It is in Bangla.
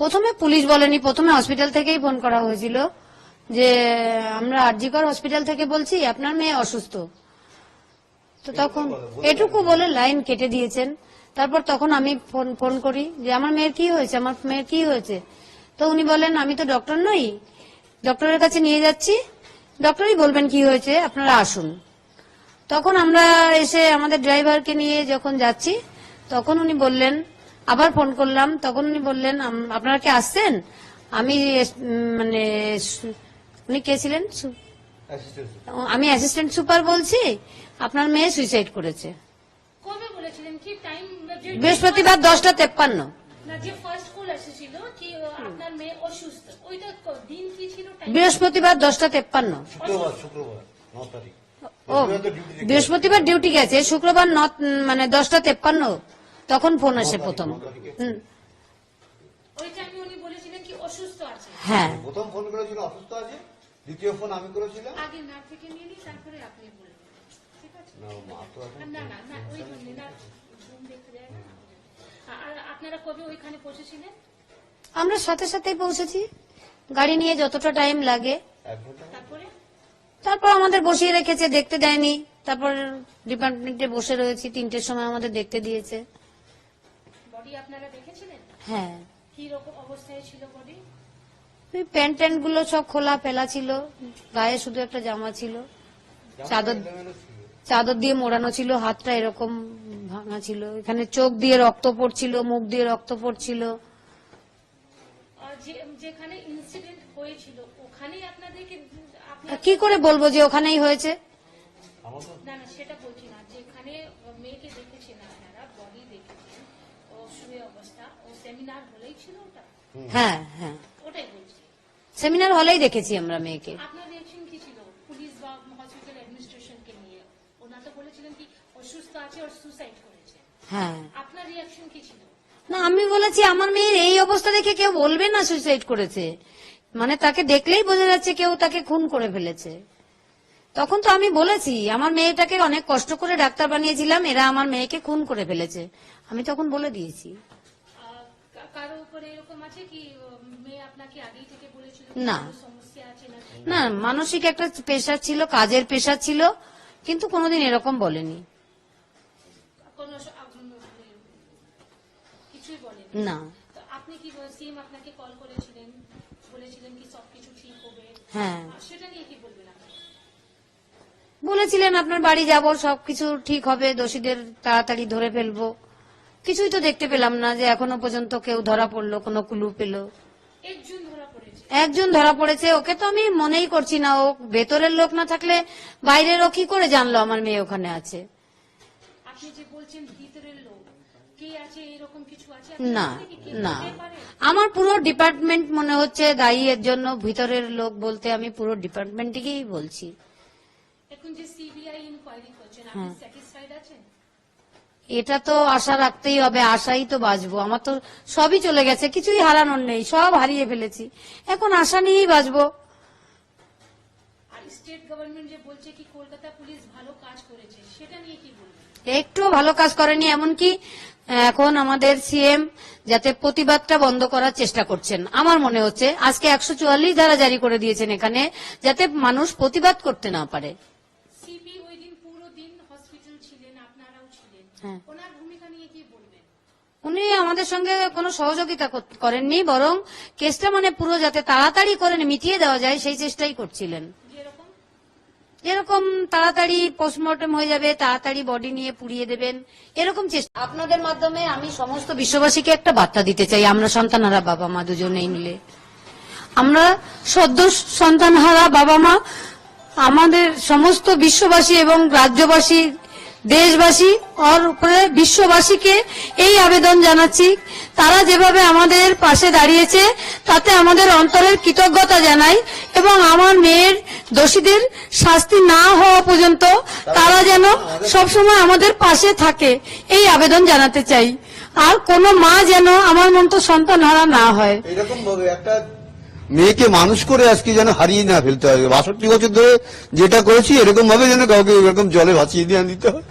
প্রথমে পুলিশ বলেনি প্রথমে হসপিটাল থেকেই ফোন করা হয়েছিল যে আমরা আরজিকর হসপিটাল থেকে বলছি আপনার মেয়ে অসুস্থ। তো তখন এটুকু বলে লাইন কেটে দিয়েছেন। তারপর তখন আমি ফোন ফোন করি যে আমার মেয়ের কি হয়েছে? আমার মেয়ের কি হয়েছে? তো উনি বলেন আমি তো ডক্টর নই। ডক্টরের কাছে নিয়ে যাচ্ছি। ডক্টরই বলবেন কি হয়েছে আপনারা আসুন। তখন আমরা এসে আমাদের ড্রাইভারকে নিয়ে যখন যাচ্ছি তখন উনি বললেন আবার ফোন করলাম তখন উনি বললেন আপনারা কি আসছেন? আমি মানে উনি কে ছিলেন? আমি অ্যাসিস্ট্যান্ট সুপার বলছি আপনার মেয়ে সুইসাইড করেছে। কবে বলেছিলেন? কি টাইম বৃহস্পতিবার দশটা তেপ্পান্ন। না যে ফার্স্ট কল এসেছিল কি ও, আপনার মেয়ে অসুস্থ ওইটা ক- দিন কি ছিল টাইম বৃহস্পতিবার দশটা তেপ্পান্ন। শুক্রবার শুক্রবার ন তারিখ। ও বৃহস্পতিবার ডিউটি বৃহস্পতিবার ডিউটি গেছে শুক্রবার ন- মানে দশটা তেপ্পান্ন। তখন ফোন আসে প্রথম। হুম, ওই টাইমে উনি বলেছিলেন কি অসুস্থ আছে। হ্যাঁ। প্রথম ফোন করেছিল অসুস্থ আছে। দ্বিতীয় ফোন আমি করেছিলাম। আগে না থেকে নিয়ে নিই তারপরে আপনি বলবেন ঠিক আছে? না মা তো না না না ওই জন্য না ঘুম দেখতে যায় না। আর আপনারা কবে ওইখানে পৌঁছেছিলেন? আমরা সাথে সাথেই পৌঁছেছি। গাড়ি নিয়ে যতটা টাইম লাগে। তারপরে? তারপর আমাদের বসিয়ে রেখেছে দেখতে দেয়নি। তারপর ডিপার্টমেন্টে বসে রয়েছি তিনটের সময় আমাদের দেখতে দিয়েছে। বডি আপনারা দেখেছিলেন? হ্যাঁ। কি রকম অবস্থায় ছিল বডি ওই প্যান্ট ট্যান্টগুলো সব খোলা ফেলা ছিল। গায়ে শুধু একটা জামা ছিল। চাদর চাদর দিয়ে মোড়ানো ছিল হাতটা এরকম ভাঙা ছিল। এখানে চোখ দিয়ে রক্ত পড়ছিল মুখ দিয়ে রক্ত পড়ছিল। যেখানে ইনসিডেন্ট হয়েছিল ওখানেই আপনাদেরকে কি করে বলব যে ওখানেই হয়েছে? না না সেটা বলছি না। যেখানে মেয়েকে দেখেছেন আপনারা বডি দেখেছেন ও শুয়ে অবস্থা ও সেমিনার হলেই ছিল ওটা? হ্যাঁ হ্যাঁ। ওটাই বলছি। সেমিনার হলেই দেখেছি আমরা মেয়েকে। আপনার রিয়াকশন কি ছিল? পুলিশ বা হসপিটাল অ্যাডমিনিস্ট্রেশনকে নিয়ে? ওনারা তো বলেছিলেন কি অসুস্থ আছে আর সুসাইড করেছে। হ্যাঁ। আপনার রিয়াকশন কি ছিল? না আমি বলেছি আমার মেয়ের এই অবস্থা দেখে কেউ বলবে না সুইসাইড করেছে। মানে তাকে দেখলেই বোঝা যাচ্ছে কেউ তাকে খুন করে ফেলেছে। তখন তো আমি বলেছি আমার মেয়েটাকে অনেক কষ্ট করে ডাক্তার বানিয়েছিলাম এরা আমার মেয়েকে খুন করে ফেলেছে। আমি তখন বলে দিয়েছি। কারও এরকম আছে কি মেয়ে আপনাকে আগেই থেকে বলেছিল না। সমস্যা আছে নাকি না মানসিক একটা পেশার ছিল কাজের পেশা ছিল কিন্তু কোনোদিন এরকম বলেনি। কিছুই বলেন? না। আপনি কি সিএম আপনাকে কল করেছিলেন বলেছিলেন কি সবকিছু ঠিক হবে? হ্যাঁ। সেটা নিয়ে কি বলবেন বলেছিলেন আপনার বাড়ি যাব সবকিছু ঠিক হবে দোষীদের তাড়াতাড়ি ধরে ফেলব। কিছুই তো দেখতে পেলাম না যে এখনও পর্যন্ত কেউ ধরা পড়ল কোনো কুলু পেল। একজন ধরা পড়েছে। ওকে তো আমি মনেই করছি না ও ভেতরের লোক না থাকলে বাইরের ও কি করে জানলো আমার মেয়ে ওখানে আছে? না না। আমার পুরো ডিপার্টমেন্ট মনে হচ্ছে দায়ী এর জন্য ভিতরের লোক বলতে আমি পুরো ডিপার্টমেন্টকেই বলছি। এখন যে সিবিআই ইনকোয়ারি করছেন আপনি হ্যাঁ। স্যাটিসফাইড আছেন? এটা তো আশা রাখতেই হবে আশাই তো বাঁচবো। আমার তো সবই চলে গেছে কিছুই হারানোর নেই সব হারিয়ে ফেলেছি। এখন আশা নিয়েই বাঁচবো। একটু ভালো কাজ করেনি এমনকি এখন আমাদের সিএম যাতে প্রতিবাদটা বন্ধ করার চেষ্টা করছেন। আমার মনে হচ্ছে আজকে একশো চুয়াল্লিশ ধারা জারি করে দিয়েছেন এখানে যাতে মানুষ প্রতিবাদ করতে না পারে সিপি ওই দিন পুরো দিন হসপিটাল ছিলেন আপনারাও ছিলেন হ্যাঁ। ওনার ভূমিকা নিয়ে কি বলবেন উনি আমাদের সঙ্গে কোনো সহযোগিতা কর- করেননি বরং কেসটা মানে পুরো যাতে তাড়াতাড়ি করে মিটিয়ে দেওয়া যায় সেই চেষ্টাই করছিলেন। যেরকম? তাড়াতাড়ি পোস্টমর্টম হয়ে যাবে তাড়াতাড়ি বডি নিয়ে পুড়িয়ে দেবেন এরকম চেষ্টা। আপনাদের মাধ্যমে আমি সমস্ত বিশ্ববাসীকে একটা বার্তা দিতে চাই আমরা সন্তানহারা বাবা মা দুজনেই মিলে। আমরা সদ্য সন্তানহারা বাবা মা আমাদের সমস্ত বিশ্ববাসী এবং রাজ্যবাসী দেশবাসী আর উপরে বিশ্ববাসীকে এই আবেদন জানাচ্ছি। তারা যেভাবে আমাদের পাশে দাঁড়িয়েছে, তাতে আমাদের অন্তরের কৃতজ্ঞতা জানাই এবং আমার মেয়ের দোষীদের শাস্তি না হওয়া পর্যন্ত তারা যেন সবসময় আমাদের পাশে থাকে, এই আবেদন জানাতে চাই। আর কোনো মা যেন আমার মতো সন্তান হারা না হয়। এরকম একটা মেয়েকে মানুষ করে আজকে যেন হারিয়ে না ফেলতে হবে বাষট্টি বছর ধরে যেটা করেছি এরকম ভাবে যেন কাউকে এরকম জলে ভাসিয়ে দিয়ে দিতে হয়।